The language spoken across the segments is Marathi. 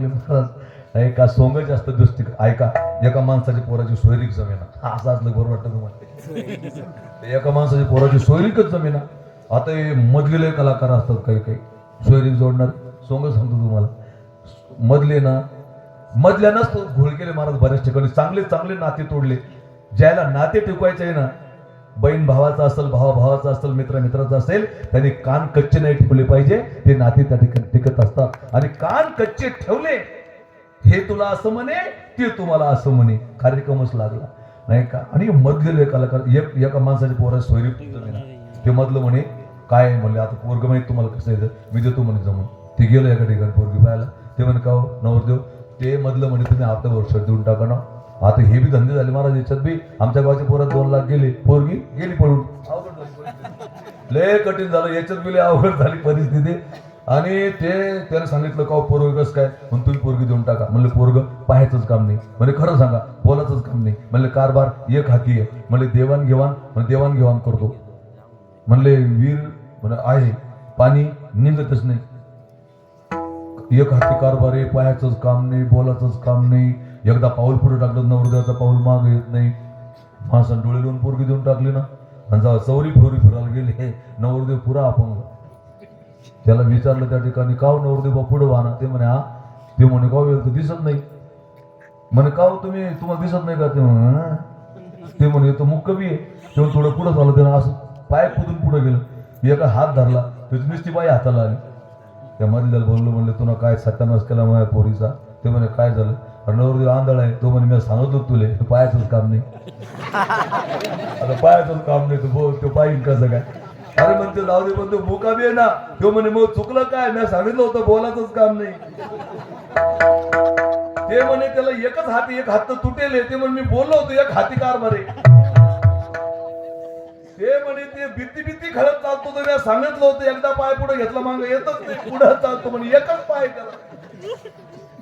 लागले महाराज ऐका सोंग जास्त दृष्टी ऐका एका माणसाची पोराची सोयरीक जमेना. असं असलं बरोबर वाटतं तुम्हाला. एका माणसाची पोराची सोयरीकच जमेना. आता हे मधलेले कलाकार असतात काही काही सोयरीक जोडणार. सोंग सांगतो तुम्हाला. मधले ना मधल्या नसतो घोळकेले महाराज बऱ्याच ठिकाणी चांगले चांगले नाते तोडले. ज्याला नाते टिकवायचे आहे ना बहीण भावाचा असेल भावा भावाचा असेल मित्र मित्राचा असेल त्यांनी कान कच्चे नाही ठेवले पाहिजे. ते नाते त्या ठिकाणी टिकत असतात. आणि कान कच्चे ठेवले हे तुला असं म्हणे ते तुम्हाला असं म्हणे. कार्यक्रमच लागला. नाही का? आणि मधले कलाकार एक एका माणसाचे पोरा सोयरी ते मधलं म्हणे काय म्हणले आता पोरग म्हणे तुम्हाला कसं येतं? मी देतो म्हणे जमून. ते गेलो एका ठिकाणी पोरगी पाहायला. ते म्हणे का हो, नवरदेव ते मधलं म्हणे तुम्ही आता वर्ष देऊन टाका ना. आता हे बी धंदे झाले महाराज याच्यात बी आमच्या गावाच्या पोरात दोन लाख गेले. पोरगी गेली पडून लय कठीण झालं. याच्यात बी लय अवघड झाली परिस्थिती. आणि ते त्याने सांगितलं का पोरग कसं काय? म्हणून तुम्ही पोरगी देऊन टाका. म्हणलं पोरग पाहायचंच काम नाही. म्हणजे खरं सांगा बोलायचंच काम नाही. म्हणले कारभार एक हाती आहे. म्हणले देवाणघेवाण म्हणजे देवाणघेवाण करतो. म्हणले वीर म्हणे आहे. पाणी निघतच नाही. एक हाती कारभार आहे पाहायचंच काम नाही बोलायचंच काम नाही. एकदा पाऊल पुढे टाकलं नवरदेवाचा पाऊल माग येत नाही. माणसानं डोळे लावून पोरगी देऊन टाकली ना. आणि जेव्हा चौरी फोरी फिरायला गेले हे नवरदेव पुरा अपंग. त्याला विचारलं त्या ठिकाणी काव हो नवरदेव पुढे वाहना ते म्हणे हा. ते म्हणे काव हो, येईल दिसत नाही. म्हणे काव हो तुम्ही? तुम्हाला दिसत नाही का? ते म्हणे ते म्हणे तो मुक्क बी आहे. तेव्हा थोडं पुढं झालं त्यानं असं पाय कुदून पुढे गेलं. एका हात धरला त्याची नुसती बाई हाताला आली. त्या मधल्याला बोललो म्हणले तुला काय सत्यानाश केला माझ्या पोरीचा? ते म्हणे काय झालं? नवरदेव आंधळ आहे तो म्हणे मी सांगत होतो तुले पायाचंच काम नाही आता पायाचंच काम नाही तू बोल तो पाहिन कसं काय अरे म्हणते जाऊ दे पण तो मुका बी आहे ना तो म्हणे मग चुकलं काय मी सांगितलं होतं बोलाचंच काम नाही ते म्हणे त्याला एकच हाती एक हात तुटेल ते म्हणे मी बोललो होतो एक हाती कार मरे ते म्हणे ते भीती भीती खरंच चालतो तर मी सांगितलं होतं एकदा पाय पुढे घेतला माग येतच नाही पुढे चालतो म्हणे एकच पाय त्याला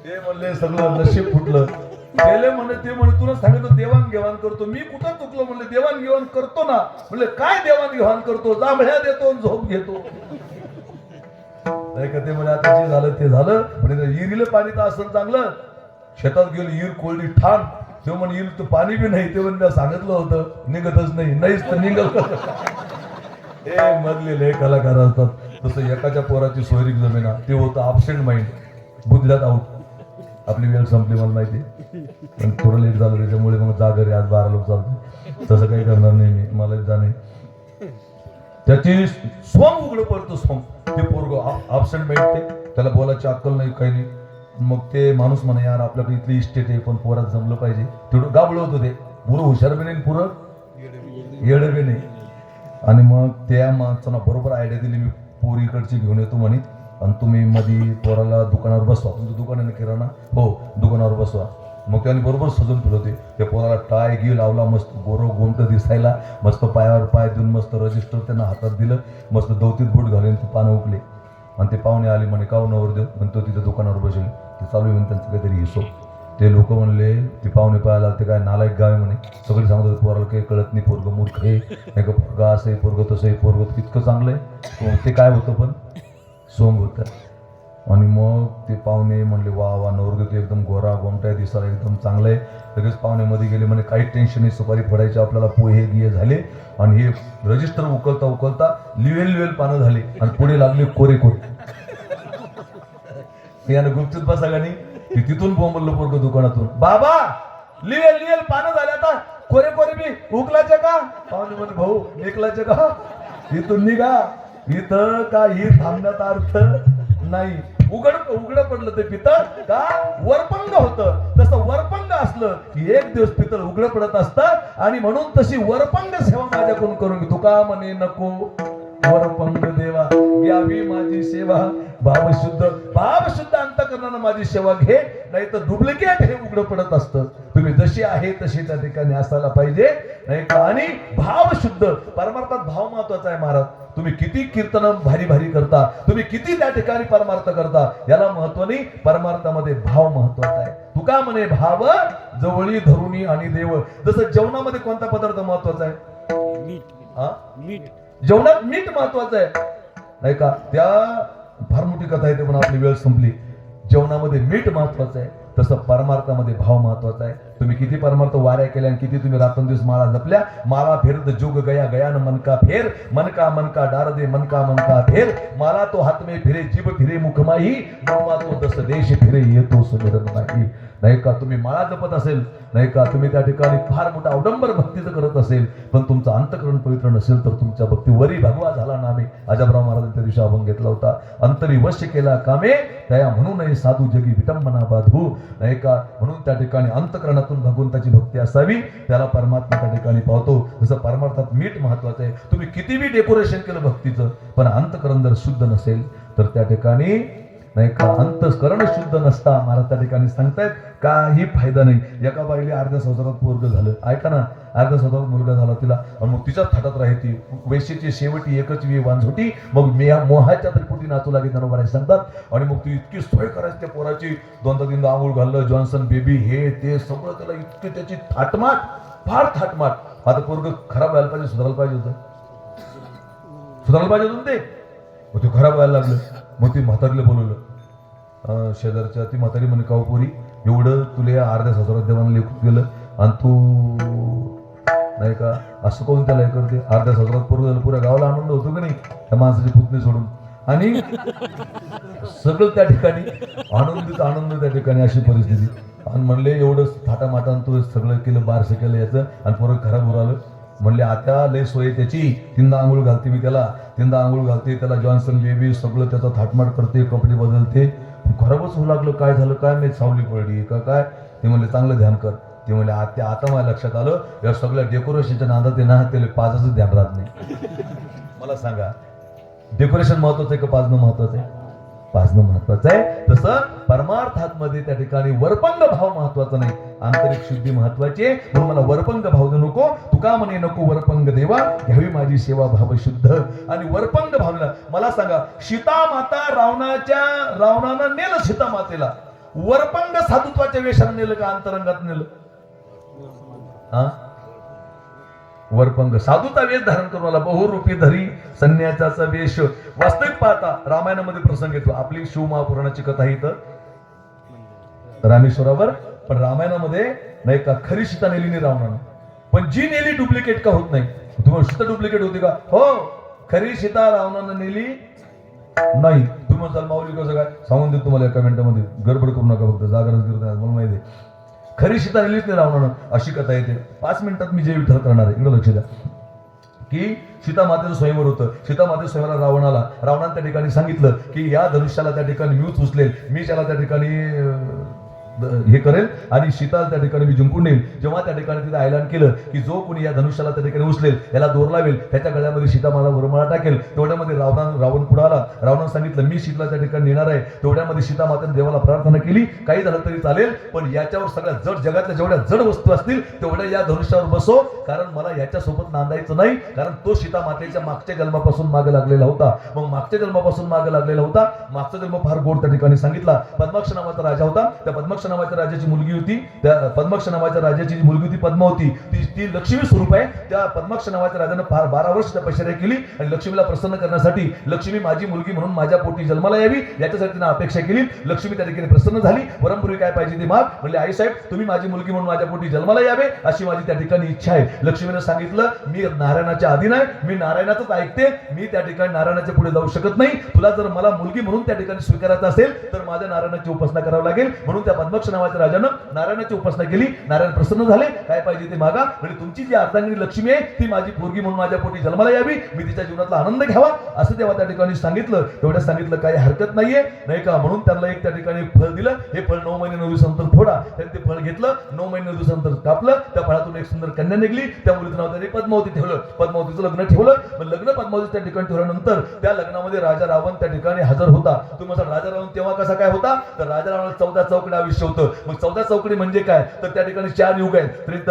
ते म्हणले सगळं नशीब फुटलं. गेले म्हणे ते म्हणे तुला सांगितलं देवाणघेवाण करतो. मी कुठं चुकलो म्हणले देवाणघेवाण करतो ना. म्हणले काय देवाणघेवाण करतो? जांभळ्या देतो झोप घेतो. नाही का ते म्हणे आता जे झालं ते झालं. म्हणे इरीला पाणी तर असं चांगलं. शेतात गेलो इर कोरडी ठाण. ते म्हणे इर तर पाणी बी नाही. ते म्हणजे सांगितलं होतं निघतच नाही. नाहीच तर निघत. हे मधले लय कलाकार असतात. तसं एकाच्या पोराची सोयरीक जमेना. ते होतं अबसेंट माइंड बुधल्यात आऊट आपली वेळ संपली मला माहिती. पण थोडं लेट झालं त्याच्यामुळे मग जागर रे आज बारा लोक चालते तसं काही करणार नाही मी मला जाणे त्याची स्वम उघडं पडतो स्वम ते पोरग ऑप्शन भेटते त्याला बोलायची अक्कल नाही काही नाही. मग ते माणूस म्हणा यार आपल्याकडे इथली इस्टेट आहे पण पोरात जमलं पाहिजे. तेवढं गाबळ होतं ते. पुरं हुशार बी नाही पुरं येडं बी नाही. आणि मग त्या माणसानं बरोबर आयडिया दिली मी पोरीकडची घेऊन येतो म्हणे. आणि तुम्ही मधी पोराला दुकानावर बसवा. तुमचं दुकान आहे ना किराणा? हो दुकानावर बसवा. मग त्याने बरोबर सजून ठेवलं होते. त्या पोराला टाय गी लावला मस्त गोरव गोमट दिसायला मस्त पायावर पाय देऊन मस्त रजिस्टर त्यांना हातात दिलं मस्त दौतीत बूट घालून ते पानं उकले. आणि ते पाहुणे आले म्हणे का नवर पण म्हणतो तिथं दुकानावर बसेल. ते चालू आहे म्हणे त्यांचं काहीतरी हिशोब. ते लोक म्हणले ते पाहुणे पाहायला ते काय नालायक गाव आहे म्हणे. सगळे सांगत होते पोराला काही कळत नाही पोरग मूर्ख आहे. नाही का पोरगा असं आहे पोरग तसं आहे पोरग तितकं चांगलं आहे. ते काय होतं पण? सोंग होतं. आणि मग ते पाहुणे म्हणले वा वा नवरदेव तो एकदम गोरा गोमटाय दिसायला एकदम चांगलं आहे लगेच पाहुण्यामध्ये गेले म्हणे काही टेन्शन नाही सुपारी पडायची आपल्याला पोहे गिये झाले. आणि हे रजिस्टर उकलता उकलता लिवेल लिवेल पानं झाली आणि पुढे लागले कोरे कोरे. यानं गुपचूत बसा गाणी की तिथून बोंबल पोरग दुकानातून. बाबा लिवेल लिवेल पानं झाले आता. कोरे कोरे बी उकलाचे का? पाहुणे म्हणे भाऊ निकलाचे का? इथून निघा. इथं काही थांबण्यात अर्थ नाही. उघड उघड पडलं ते पितळ का? वरपंग होतं. तसं वरपंग असलं की एक दिवस पितळ उघड पडत असतं आणि म्हणून तशी वरपंग सेवा माझ्याकडून करून तुका म्हणे नको. वरपंग देवा यावी माझी सेवा. भावशुद्ध भावशुद्ध अंतकरणानं माझी सेवा घे नाही तर डुप्लिकेट हे उघड पडत असतं. तुम्ही जशी आहे तशी त्या ठिकाणी असायला पाहिजे. नाही का? आणि भावशुद्ध परमार्थात भाव महत्त्वाचा आहे महाराज. तुम्ही किती कीर्तन भारी भारी करता तुम्ही किती त्या ठिकाणी परमार्थ करता याला महत्त्व नाही परमार्थामध्ये भाव महत्त्वाचा आहे. तुका म्हणे भाव जवळी धरुणी आणि देव. जसं जेवणामध्ये कोणता पदार्थ महत्त्वाचा आहे? मीठ. मीठ. जेवणात मीठ महत्वाचं आहे. नाही का? त्या फार मोठी कथा आहे ते पण आपली वेळ संपली. जेवणामध्ये मीठ महत्वाचं आहे तसं परमार्थामध्ये भाव महत्त्वाचा आहे. तुम्ही किती परमार्थ वाऱ्या केल्या आणि किती तुम्ही रात्रंदिवस माळा जपल्या? माळा फेरत जोग गया गया न मनका फेर. मनका मनका डार दे मनका मनका फेर. माला तो हात में फिरे जीभ फिरे मुखमाही मनवा तो दस देश फिरे येतो सुमिरन नाही. नाही का तुम्ही माळा जपत असेल? नाही का तुम्ही त्या ठिकाणी फार मोठा अवडंबर भक्तीचं करत असेल? पण तुमचं अंतकरण पवित्र नसेल तर तुमच्या भक्ती वरी भगवा झाला ना अजाबराव महाराजांनी त्या दिवशी अभंग घेतला होता. अंतरी वश्य केला कामे त्या म्हणू साधू जगी विटंबना बाधू. नाही का? म्हणून त्या ठिकाणी अंतकरणातून भगवंताची भक्ती असावी त्याला परमात्मा त्या ठिकाणी पावतो. जसं परमार्थात मीठ महत्वाचं आहे. तुम्ही किती बी डेकोरेशन केलं भक्तीचं पण अंतकरण जर शुद्ध नसेल तर त्या ठिकाणी नाही का अंतस्करण शुद्ध नसता. मला त्या ठिकाणी सांगतायत काही फायदा नाही. एका बाईले अर्ध्या संसारात पोरग झालं. ऐका ना अर्ध्या संसारात मुलगा झाला तिला आणि मग तिच्याच थाटात राहते. वेशीची शेवटी एकच वी वांझोटी. मग मी मोहाच्या त्रिपुटी नाचू लागे त्यांना बऱ्याच सांगतात. आणि मग ती इतकी सोय करायची त्या पोराची. दोनदा तीनदा आंघोळ घाललं जॉन्सन बेबी हे ते सगळं त्याला इतकी त्याची थाटमाट फार थाटमाट. आता पोरग खराब व्हायला पाहिजे सुधारायला पाहिजे होतं. सुधारायला पाहिजे होतं ते? मग ते खराब व्हायला लागलं. मग ते म्हातारीला बोलवलं. शेजारच्या ती म्हातारी म्हणे काव पोरी एवढं तुला या अर्ध्या हजारात देवानं लेखून गेलं आणि तू नाही का असं कोण त्याला हे करते? अर्ध्या हजारात पोरं झालं पुऱ्या गावाला आनंद होतो का नाही त्या माणसाची पुतणी सोडून? आणि सगळं त्या ठिकाणी आनंदित आनंद त्या ठिकाणी अशी परिस्थिती. आणि म्हणले एवढं थाटामाटान तू सगळं केलं बारसं केलं याचं आणि पोरं खराब उरालं म्हणले आता लय सोय त्याची. तीनदा आंघोळ घालते मी त्याला. तीनदा आंघोळ घालते त्याला जॉन्सन बेबी सगळं त्याचा थाटमाट करते कपडे बदलते. खराबच होऊ लागलं काय झालं काय नाही सावली पडली का काय? ते म्हणले चांगलं ध्यान कर. ते म्हणले आता आता माझ्या लक्षात आलं या सगळ्या डेकोरेशनच्या नादात आहे ना त्याला पाजाचं ध्यान राहत नाही. मला सांगा डेकोरेशन महत्वाचं आहे का पाजणं महत्वाचं आहे? वाजणं महत्वाचं आहे. तसं परमार्थात मध्ये त्या ठिकाणी वरपंग भाव महत्त्वाचा नाही. आंतरिक शुद्धी महत्वाची आहे. म्हणून मला वरपंग भाव देऊ नको. तुका म्हणे नको वरपंग देवा. घ्यावी माझी सेवा भाव शुद्ध आणि वरपंग भावना मला सांगा सीता माता रावणाच्या रावणानं नेलं सीता मातेला वरपंग साधुत्वाच्या वेशानं नेलं का अंतरंगात नेलं? हा वरपंग साधूचा वेश धारण करून आला. बहुरूपी धरी संन्यासाचा वेश. वास्तविक पाहता रामायणामध्ये प्रसंग येतो. आपली शिव महापुराणाची कथा इथं रामेश्वरावर पण रामायणामध्ये नाही का खरी सीता नेली नाही रावणानं. पण जी नेली डुप्लिकेट का होत नाही? तुम्ही सीता डुप्लिकेट होती का? हो खरी सीता रावणानं नेली नाही. तुम्ही म्हणताल माऊली कसं काय? सांगून देतो तुम्हाला एका गडबड करू नका फक्त. जागरण करत मला माहिती आहे. खरी सीता रिलीज नाही रावणानं अशी कथा येते. पाच मिनिटात मी जे विठ्ठल करणार आहे. इकडं लक्ष द्या. की सीता मातेचं स्वयंवर होतं. सीता मातेच्या स्वयंवराला रावणाला रावणाने त्या ठिकाणी सांगितलं की या धनुष्याला त्या ठिकाणी मीच उचलेल. मी त्याला त्या ठिकाणी हे करेल. आणि सीता त्या ठिकाणी मी जिंकून नेईल जेव्हा त्या ठिकाणी तिथे ऐलान केलं की जो कोणी या धनुष्याला त्या ठिकाणी उचलेल याला दोर लावेल त्याच्या गळ्यामध्ये सीता मला वरमाळा टाकेल. तेवढ्यामध्ये रावण रावण पुढे आला. रावणानं सांगितलं मी शीतला त्या ठिकाणी नेणार आहे. तेवढ्यामध्ये सीता मातेने देवाला प्रार्थना केली. काही झालं तरी चालेल पण याच्यावर सगळ्या जड जगातल्या जेवढ्या जड वस्तू असतील तेवढ्या या धनुष्यावर बसो. कारण मला याच्यासोबत नांदायचं नाही. कारण तो सीता मातेच्या मागच्या जन्मापासून मागे लागलेला होता. मग मागच्या जन्मापासून मागे लागलेला होता. मागचा जन्म फार गोड त्या ठिकाणी सांगितला. पद्माक्ष नावाचा राजा होता. त्या पद्माक्ष नावाच्या राजाची मुलगी होती. त्या पद्माक्ष नावाच्या राजाची जी मुलगी होती पद्मा होती ती ती लक्ष्मी स्वरूप आहे. त्या पद्माक्ष नावाच्या राजानं फार बारा वर्ष तपश्चर्या केली आणि लक्ष्मीला प्रसन्न करण्यासाठी लक्ष्मी माझी मुलगी म्हणून माझ्या पोटी जन्माला यावी. याच्यासाठी तिने अपेक्षा केली. लक्ष्मी त्या ठिकाणी प्रसन्न झाली. परमपूर्वी काय पाहिजे ती माग. म्हणले आई साहेब तुम्ही माझी मुलगी म्हणून माझ्या पोटी जन्माला यावे. अशी माझी त्या ठिकाणी इच्छा आहे. लक्ष्मीने सांगितलं मी नारायणाच्या अधीन आहे. मी नारायणाचंच ऐकते. मी त्या ठिकाणी नारायणाच्या पुढे जाऊ शकत नाही. तुला जर मला मुलगी म्हणून त्या ठिकाणी स्वीकारायचं असेल तर माझ्या नारायणाची उपासना करावी लागेल. म्हणून त्या पद्म पद्मक्ष नावाच्या राजानं नारायणाची उपासना केली. नारायण प्रसन्न झाले. काय पाहिजे ते मागा. म्हणजे तुमची जी अर्धांगिनी लक्ष्मी आहे ती माझी पोरगी म्हणून माझ्या पोटी जन्माला यावी. मी तिच्या जीवनातला आनंद घ्यावा. असं तेव्हा त्या ठिकाणी सांगितलं. तेवढ्या सांगितलं काही हरकत नाहीये. नाही का? म्हणून त्यांना एक त्या ठिकाणी फळ दिलं. हे फळ नऊ महिने नऊ दिवसानंतर फोडा. त्यांनी ते फळ घेतलं. नऊ महिने नऊ दिवसानंतर कापलं. त्या फळातून एक सुंदर कन्या निघली. त्या मुलीचं नाव त्यांनी पद्मावती ठेवलं. पद्मावतीचं लग्न ठेवलं. मग लग्न पद्मावती त्या ठिकाणी ठेवल्यानंतर त्या लग्नामध्ये राजा रावण त्या ठिकाणी हजर होता. तुम्ही राजा रावण तेव्हा कसा काय होता? तर राजा रावण चौदा चौकडा आयुष्य दर्शवतं मग चौदा चौकडी म्हणजे काय? तर त्या ठिकाणी चार युग आहेत. त्रित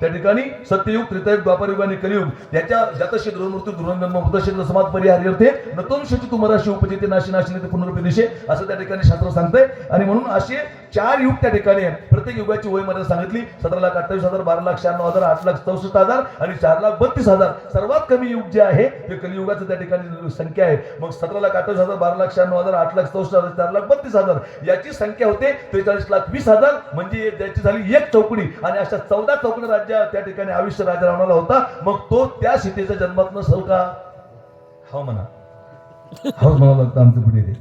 त्या ठिकाणी सत्ययुग त्रेतायुग द्वापारयुग आणि कलियुग. याच्या जातशी द्रोणमृत्यू द्रोणजन्म मृतशील समाज परिहार्यर्थे नतोंशची तुम्हाला उपजिते नाशी नाशिने ते पुनरुपदिशे असं त्या ठिकाणी शास्त्र सांगतंय. आणि म्हणून असे चार युग त्या ठिकाणी आहे प्रत्येक युगाची वयमर्यादा सांगितली. सतरा लाख अठ्ठावीस हजार बारा लाख शहाण्णव हजार आठ लाख चौसष्ट हजार आणि चार लाख बत्तीस हजार. सर्वात कमी युग जे आहे ते कलियुगाचं त्या ठिकाणी संख्या आहे. मग सतरा लाख अठ्ठावीस हजार बारा लाख शहाण्णव हजार आठ लाख चौसष्ट हजार चार लाख बत्तीस हजार याची संख्या होते. त्रेचाळीस लाख वीस हजार म्हणजे त्याची झाली एक चौकडी. आणि अशा चौदा चौकडी राज्य त्या ठिकाणी आयुष्य राजा रावणाला होता. मग तो त्या सीतेच्या जन्मात नसल का? हो म्हणा. हो म्हणावं लागतं आमचं पुढे.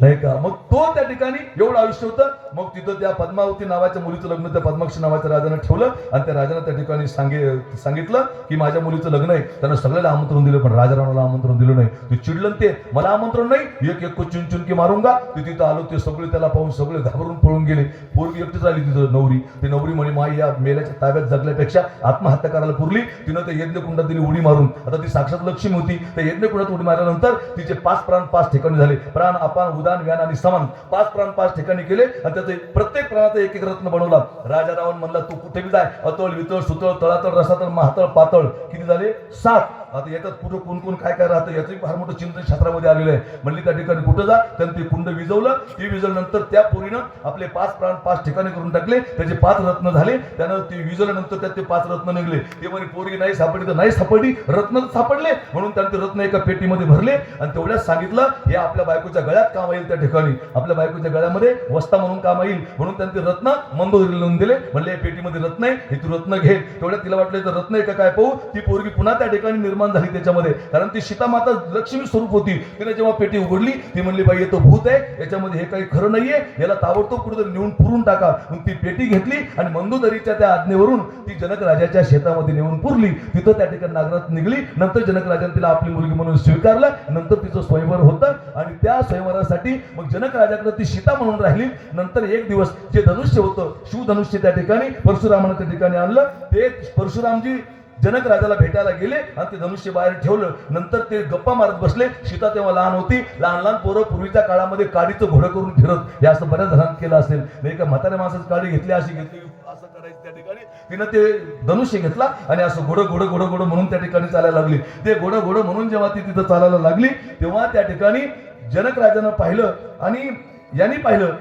नाही का? मग तो त्या ठिकाणी? एवढं आयुष्य होतं. मग तिथं त्या पद्मावती नावाच्या मुलीचं लग्न त्या पद्माक्षी नावाच्या राजानं ठेवलं आणि त्या राजानं त्या ठिकाणी सांगे सांगितलं की माझ्या मुलीचं लग्न आहे. त्यानं सगळ्याला आमंत्रण दिलं पण राजारावला आमंत्रण दिलं नाही. ते चिडलं ते मला आमंत्रण नाही. एक एक चुन चुन की मारूंगा ते तिथं आलो ते सगळे त्याला पाहून सगळे घाबरून पळून गेले. पोरगी एकटीच आली तिथं नवरी. ती नवरी म्हणे माई या मेल्याच्या ताब्यात जगल्यापेक्षा आत्महत्या करायला पुरली. तिनं त्या यज्ञकुंडात दिली उडी मारून. आता ती साक्षात लक्ष्मी होती. त्या यज्ञकुंडात उडी मारल्यानंतर तिचे पाच प्राण पाच ठिकाणी झाले. प्राण अपान उदान व्यान आणि समान. पाच प्राण पाच ठिकाणी केले आणि त्याचे प्रत्येक प्राणाचा एक एक रत्न बनवला. राजा रावण म्हणला तू कुठे बी जाय. अतळ वितळ सुतळ तळातळ रसातळ महातळ पातळ. किती झाले? सात. आता याच्यात कुठं कोण कोण काय काय राहतं याचंही फार मोठं चिंतन शास्त्रामध्ये आलेलं आहे. म्हणली त्या ठिकाणी कुठं जा? त्यानं ते कुंड विजवलं. ते विजवल्यानंतर त्या पोरीनं आपले पाच प्राण पाच ठिकाणी करून टाकले. त्याचे पाच रत्न झाले. त्यानं ते विजवल्यानंतर त्यात ते पाच रत्न निघले. ते म्हणे पोरगी नाही सापडली तर नाही सापडली. रत्न तर सापडले. म्हणून त्यानं ते रत्न एका पेटीमध्ये भरले. आणि तेवढ्याच सांगितलं हे आपल्या बायकोच्या गळ्यात काम येईल त्या ठिकाणी. आपल्या बायकोच्या गळ्यामध्ये वस्ता म्हणून काम येईल. म्हणून त्यानं ते रत्न मंदोदरी लिहून दिले. म्हणले या पेटीमध्ये रत्न आहे. हे तू रत्न घे. तेवढ्या तिला वाटलं तर रत्न एका काय पाहू? ती पोरगी पुन्हा त्या ठिकाणी निर्माण निर्माण झाली त्याच्यामध्ये. कारण ती सीतामाता लक्ष्मी स्वरूप होती. तिने जेव्हा पेटी उघडली ती म्हणली बाई तो भूत आहे. याच्यामध्ये हे काही खरं नाहीये. याला ताबडतोब कुठेतरी नेऊन पुरून टाका. मग ती पेटी घेतली आणि मंदोदरीच्या त्या आज्ञेवरून ती जनक राजाच्या शेतामध्ये नेऊन पुरली. तिथं त्या ठिकाणी नागरात निघली. नंतर जनक राजाने तिला आपली मुलगी म्हणून स्वीकारलं. नंतर तिचं स्वयंवर होतं. आणि त्या स्वयंवरासाठी मग जनक राजाकडे ती सीता म्हणून राहिली. नंतर एक दिवस जे धनुष्य होतं शिवधनुष्य त्या ठिकाणी परशुरामानं त्या ठिकाणी आणलं. ते परशुरामजी जनक राजाला भेटायला गेले आणि ते धनुष्य बाहेर ठेवलं. नंतर ते गप्पा मारत बसले. सीता तेव्हा लहान होती. लहान लहान पोरं पूर्वीच्या काळामध्ये काडीचं घोडं करून फिरत. हे असं बऱ्याच जणांनी केलं असेल. म्हणजे नाही का म्हाताऱ्या माणसाची काडी घेतली अशी घेतली असं करायचं त्या ठिकाणी. तिनं ते धनुष्य घेतला आणि असं घोडं घोडं घोडं घोडं म्हणून त्या ठिकाणी चालायला लागली. ते घोडं घोडं म्हणून जेव्हा ती तिथं चालायला लागली तेव्हा त्या ठिकाणी जनक राजानं पाहिलं आणि यांनी पाहिलं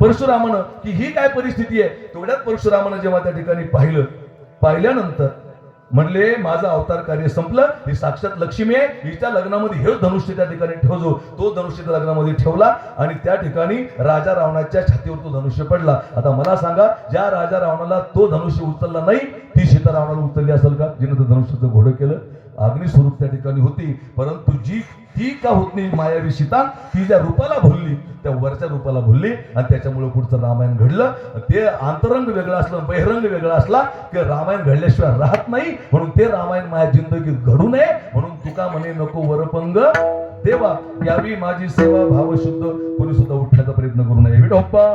परशुरामानं की ही काय परिस्थिती आहे? तेवढ्यात परशुरामानं जेव्हा त्या ठिकाणी पाहिलं पाहिल्यानंतर म्हणले माझं अवतार कार्य संपलं ही साक्षात लक्ष्मी आहे. हिच्या लग्नामध्ये हे धनुष्य त्या ठिकाणी ठेवजो. तो धनुष्य त्या लग्नामध्ये ठेवला आणि त्या ठिकाणी राजा रावणाच्या छातीवर तो धनुष्य पडला. आता मला सांगा ज्या राजा रावणाला तो धनुष्य उचलला नाही ती सीता रावणाला उचलली असेल का जिने तो धनुष्याचं घोडं केलं? अग्निस्वरूप त्या ठिकाणी होती. परंतु जी ती का होत नाही मायावी सीता ती ज्या रूपाला भुलली त्या वरच्या रूपाला भुलली आणि त्याच्यामुळे पुढचं रामायण घडलं. ते आंतरंग वेगळं असलं बहिरंग वेगळा असला की रामायण घडल्याशिवाय राहत नाही. म्हणून ते रामायण माझ्या जिंदगीत घडू नये. म्हणून तुका म्हणे नको वरपंग. देवा यावी माझी सेवा भावशुद्ध. कोणी सुद्धा उठण्याचा प्रयत्न करू नये. विठोप्पा